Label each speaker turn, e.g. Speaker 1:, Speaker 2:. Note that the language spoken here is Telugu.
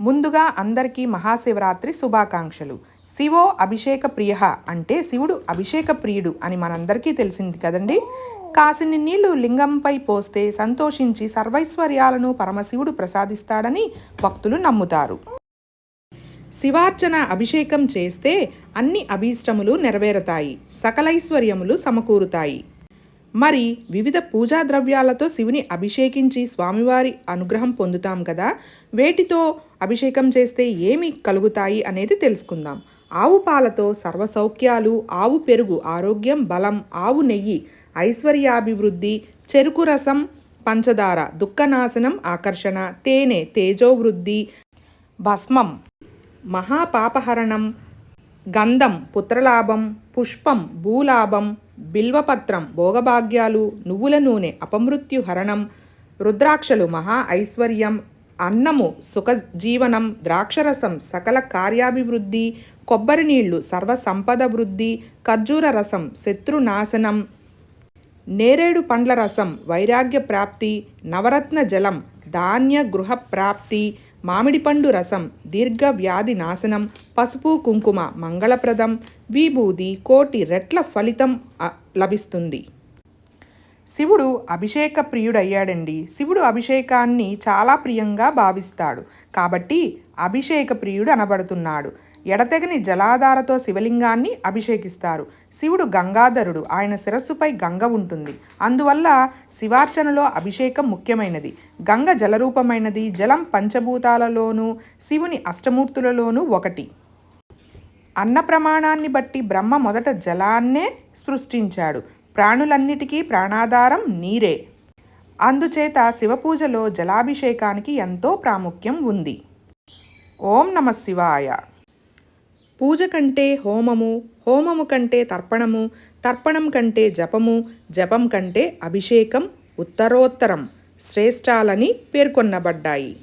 Speaker 1: ముందుగా అందరికీ మహాశివరాత్రి శుభాకాంక్షలు. శివో అభిషేక ప్రియ అంటే శివుడు అభిషేక ప్రియుడు అని మనందరికీ తెలిసింది కదండి? కాసిని నీళ్ళు లింగంపై పోస్తే సంతోషించి సర్వైశ్వర్యాలను పరమశివుడు ప్రసాదిస్తాడని భక్తులు నమ్ముతారు. శివార్చన అభిషేకం చేస్తే అన్ని అభీష్టములు నెరవేరతాయి. సకలైశ్వర్యములు సమకూరుతాయి. మరి వివిధ పూజా ద్రవ్యాలతో శివుని అభిషేకించి స్వామివారి అనుగ్రహం పొందుతాం కదా? వేటితో అభిషేకం చేస్తే ఏమి కలుగుతాయి అనేది తెలుసుకుందాం. ఆవు పాలతో సర్వ సౌఖ్యాలు ఆవు పెరుగు ఆరోగ్యం బలం ఆవు నెయ్యి ఐశ్వర్యాభివృద్ధి చెరుకు రసం పంచదార దుఃఖనాశనం ఆకర్షణ తేనె తేజోవృద్ధి భస్మం మహాపాపహరణం గంధం పుత్రలాభం పుష్పం భూలాభం బిల్వపత్రం భోగభాగ్యాలు నువ్వుల నూనె అపమృత్యు హరణం రుద్రాక్షలు మహా ఐశ్వర్యం అన్నము సుఖ జీవనం ద్రాక్షరసం సకల కార్యాభివృద్ధి కొబ్బరి నీళ్ళు సర్వ సంపద వృద్ధి ఖర్జూర రసం శత్రునాశనం నేరేడు పండ్ల రసం వైరాగ్య ప్రాప్తి నవరత్న జలం ధాన్య గృహ ప్రాప్తి మామిడి పండు రసం దీర్ఘ వ్యాధి నాశనం పసుపు కుంకుమ మంగళప్రదం విభూది కోటి రెట్ల ఫలితం లభిస్తుంది. శివుడు అభిషేక ప్రియుడయ్యాడండి శివుడు అభిషేకాన్ని చాలా ప్రియంగా భావిస్తాడు. కాబట్టి అభిషేక ప్రియుడు అనబడుతున్నాడు. ఎడతెగని జలాధారతో శివలింగాన్ని అభిషేకిస్తారు. శివుడు గంగాధరుడు. ఆయన శిరస్సుపై గంగ ఉంటుంది. అందువల్ల శివార్చనలో అభిషేకం ముఖ్యమైనది. గంగ జలరూపమైనది. జలం పంచభూతాలలోనూ శివుని అష్టమూర్తులలోనూ ఒకటి. అన్న ప్రమాణాన్ని బట్టి బ్రహ్మ మొదట జలాన్నే సృష్టించాడు. ప్రాణులన్నిటికీ ప్రాణాధారం నీరే. అందుచేత శివపూజలో జలాభిషేకానికి ఎంతో ప్రాముఖ్యం ఉంది. ఓం నమ శివాయ. పూజ కంటే హోమము హోమము కంటే తర్పణము తర్పణం కంటే జపము జపం కంటే అభిషేకం ఉత్తరోత్తరం శ్రేష్టాలని పేర్కొనబడ్డాయి.